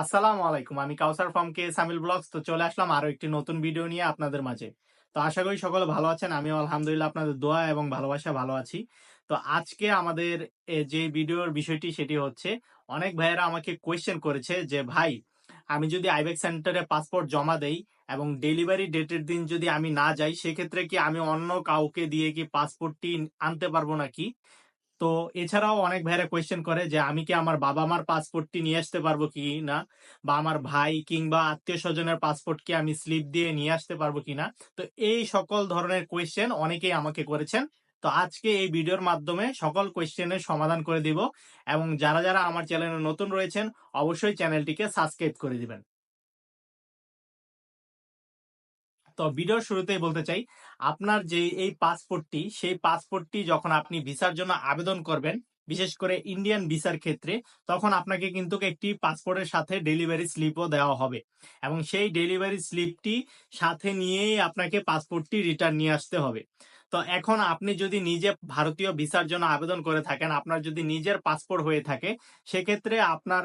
আসসালামু আলাইকুম আমি কাউসার ফ্রম কে সামিল ব্লগস। তো চলে আসলাম আরও একটি নতুন ভিডিও নিয়ে আপনাদের মাঝে। তো আশা করি সকলে ভালো আছেন, আমিও আলহামদুলিল্লাহ আপনাদের দোয়া এবং ভালোবাসা ভালো আছি। তো আজকে আমাদের যে ভিডিওর বিষয়টি সেটি হচ্ছে, অনেক ভাইয়েরা আমাকে কোয়েশ্চেন করেছে যে, ভাই, আমি যদি আইবেক সেন্টারে পাসপোর্ট জমা দেই এবং ডেলিভারি ডেটের দিন যদি আমি না যাই, সেক্ষেত্রে কি আমি অন্য কাউকে দিয়ে কি পাসপোর্টটি আনতে পারব নাকি? তো এছাড়াও অনেক ভাইরা কোয়েশ্চেন করে যে, আমি কি আমার বাবা মার পাসপোর্টটি নিয়ে আসতে পারব কি না? বা আমার ভাই কিংবা আত্মীয় স্বজনের পাসপোর্ট কি আমি স্লিপ দিয়ে নিয়ে আসতে পারব কিনা তো এই সকল ধরনের কোয়েশ্চেন অনেকেই আমাকে করেছেন। তো আজকে এই ভিডিওর মাধ্যমে সকল কোয়েশ্চেনের সমাধান করে দিব এবং যারা যারা আমার চ্যানেলে নতুন রয়েছেন, অবশ্যই চ্যানেলটিকে সাবস্ক্রাইব করে দিবেন। তো ভিডিওর শুরুতেই বলতে চাই, আপনার যে এই পাসপোর্টটি সেই পাসপোর্টটি যখন আপনি ভিসার জন্য আবেদন করবেন বিশেষ করে ইন্ডিয়ান ভিসার ক্ষেত্রে, তখন আপনাকে কিন্তু একটি পাসপোর্টের সাথে ডেলিভারি স্লিপও দেওয়া হবে। এবং সেই ডেলিভারি স্লিপটি সাথে নিয়েই আপনাকে পাসপোর্টটি রিটার্ন নিয়ে আসতে হবে। তো এখন আপনি যদি নিজে ভারতীয় ভিসার জন্য আবেদন করে থাকেন, আপনার যদি নিজের পাসপোর্ট হয়ে থাকে, সেক্ষেত্রে আপনার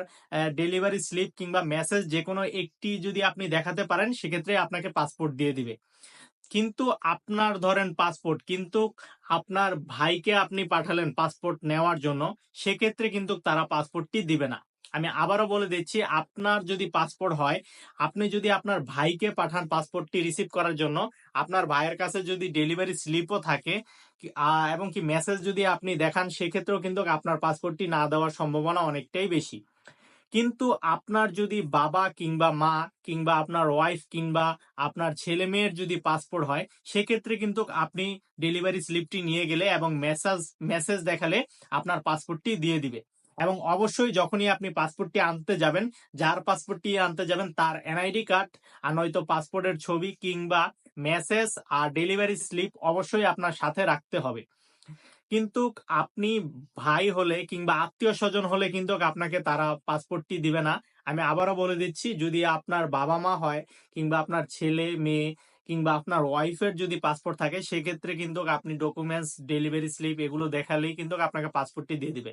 ডেলিভারি স্লিপ কিংবা মেসেজ যে কোনো একটি যদি আপনি দেখাতে পারেন, সেক্ষেত্রে আপনাকে পাসপোর্ট দিয়ে দিবে। কিন্তু আপনার ধরেন পাসপোর্ট কিন্তু আপনার ভাইকে আপনি পাঠালেন পাসপোর্ট নেওয়ার জন্য, সেক্ষেত্রে কিন্তু তারা পাসপোর্টটি দিবে না। আমি আবারও বলে দিচ্ছি, আপনার যদি পাসপোর্ট হয়, আপনি যদি আপনার ভাইকে পাঠান পাসপোর্টটি রিসিভ করার জন্য, আপনার ভাইয়ের কাছে যদি ডেলিভারি স্লিপও থাকে এবং কি মেসেজ যদি আপনি দেখান, সেক্ষেত্রেও কিন্তু আপনার পাসপোর্টটি না দেওয়ার সম্ভাবনা অনেকটাই বেশি। কিন্তু আপনার যদি বাবা কিংবা মা কিংবা আপনার ওয়াইফ কিংবা আপনার ছেলে মেয়ের যদি পাসপোর্ট হয়, সেক্ষেত্রে কিন্তু আপনি ডেলিভারি স্লিপটি নিয়ে গেলে এবং মেসেজ মেসেজ দেখালে আপনার পাসপোর্টটি দিয়ে দিবে। এবং অবশ্যই যখনই আপনি পাসপোর্টটি আনতে যাবেন, যার পাসপোর্টটি আনতে যাবেন তার এনআইডি কার্ড আর নয়তো পাসপোর্টের ছবি কিংবা মেসেজ আর ডেলিভারি স্লিপ অবশ্যই আপনার সাথে রাখতে হবে। কিন্তু আপনি ভাই হলে কিংবা আত্মীয় স্বজন হলে কিন্তু আপনাকে তারা পাসপোর্টটি দিবে না। আমি আবারও বলে দিচ্ছি, যদি আপনার বাবা মা হয় কিংবা আপনার ছেলে, মেয়ে কিংবা আপনার ওয়াইফের যদি পাসপোর্ট থাকে, সেক্ষেত্রে কিন্তু আপনি ডকুমেন্টস ডেলিভারি স্লিপ এগুলো দেখালেই কিন্তু আপনাকে পাসপোর্টটি দিয়ে দিবে।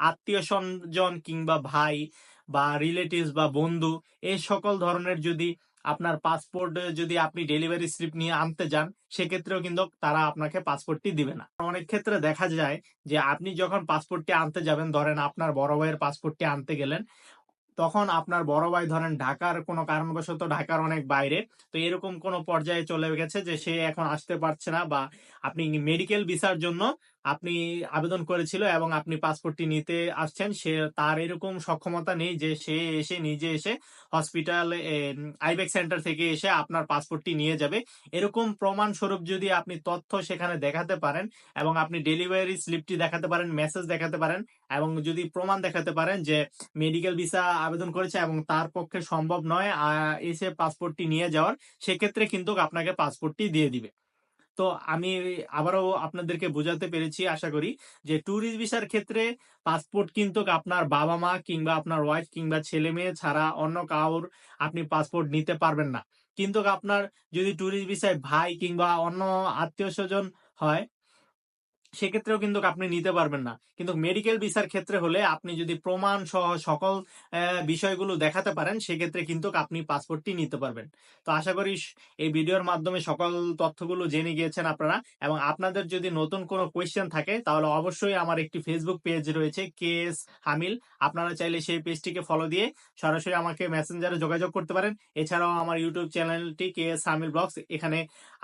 আত্মীয় স্বজন কিংবা ভাই বা রিলেটিভস বা বন্ধু এই সকল ধরনের যদি আপনার পাসপোর্ট যদি আপনি ডেলিভারি স্লিপ নিয়ে আনতে যান, সেক্ষেত্রেও কিন্তু তারা আপনাকে পাসপোর্টটি দিবে না। অনেক ক্ষেত্রে দেখা যায় যে আপনি যখন পাসপোর্টটি আনতে যাবেন, ধরেন আপনার বড় ভাইয়ের পাসপোর্টটি আনতে গেলেন, তখন আপনার বড় ভাই ধরেন ঢাকার, কোনো কারণবশত ঢাকার অনেক বাইরে, তো এরকম কোনো পর্যায়ে চলে গেছে যে সে এখন আসতে পারছে না বা আপনি মেডিকেল ভিসার জন্য আপনি আবেদন করেছিল এবং আপনি পাসপোর্টটি নিতে আসছেন, সে তার এরকম সক্ষমতা নেই যে সে এসে নিজে এসে হসপিটাল আইবেক সেন্টার থেকে এসে আপনার পাসপোর্টটি নিয়ে যাবে। এরকম প্রমাণ স্বরূপ যদি আপনি তথ্য সেখানে দেখাতে পারেন এবং আপনি ডেলিভারি স্লিপটি দেখাতে পারেন, মেসেজ দেখাতে পারেন এবং যদি প্রমাণ দেখাতে পারেন যে মেডিকেল ভিসা আবেদন করেছে এবং তার পক্ষে সম্ভব নয় এসে পাসপোর্টটি নিয়ে যাওয়ার, সেক্ষেত্রে কিন্তু আপনাকে পাসপোর্টটি দিয়ে দিবে। তো আমি আবারও আপনাদেরকে বোঝাতে পেরেছি, আশা করি, যে ট্যুরিস্ট ভিসার ক্ষেত্রে পাসপোর্ট কিন্তু আপনার বাবা মা কিংবা আপনার ওয়াইফ কিংবা ছেলে মেয়ে ছাড়া অন্য কাউর আপনি পাসপোর্ট নিতে পারবেন না। কিন্তু আপনার যদি ট্যুরিস্ট ভিসায় ভাই কিংবা অন্য আত্মীয় স্বজন হয় সেক্ষেত্রেও কিন্তু আপনি নিতে পারবেন না। কিন্তু মেডিকেল ভিসার ক্ষেত্রে হলে আপনি যদি প্রমাণ সহ সকল বিষয়গুলো দেখাতে পারেন, সেক্ষেত্রে কিন্তু আপনি পাসপোর্টটি নিতে পারবেন। তো আশা করি এই ভিডিওর মাধ্যমে সকল তথ্যগুলো জেনে গিয়েছেন আপনারা। এবং আপনাদের যদি নতুন কোনো কোয়েশ্চেন থাকে, তাহলে অবশ্যই আমার একটি ফেসবুক পেজ রয়েছে কে এস হামিল আপনারা চাইলে সেই পেজটিকে ফলো দিয়ে সরাসরি আমাকে মেসেঞ্জারে যোগাযোগ করতে পারেন। এছাড়াও আমার ইউটিউব চ্যানেলটি কে এস হামিল ব্লগস এখানে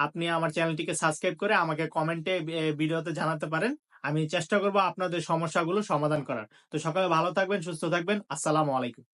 আপনি আমার চ্যানেলটিকে সাবস্ক্রাইব করে আমাকে কমেন্টে ভিডিওতে জানাতে পারেন। আমি চেষ্টা করব আপনাদের সমস্যাগুলো সমাধান করার। তো সকালে ভালো থাকবেন, সুস্থ থাকবেন। আসসালামু আলাইকুম।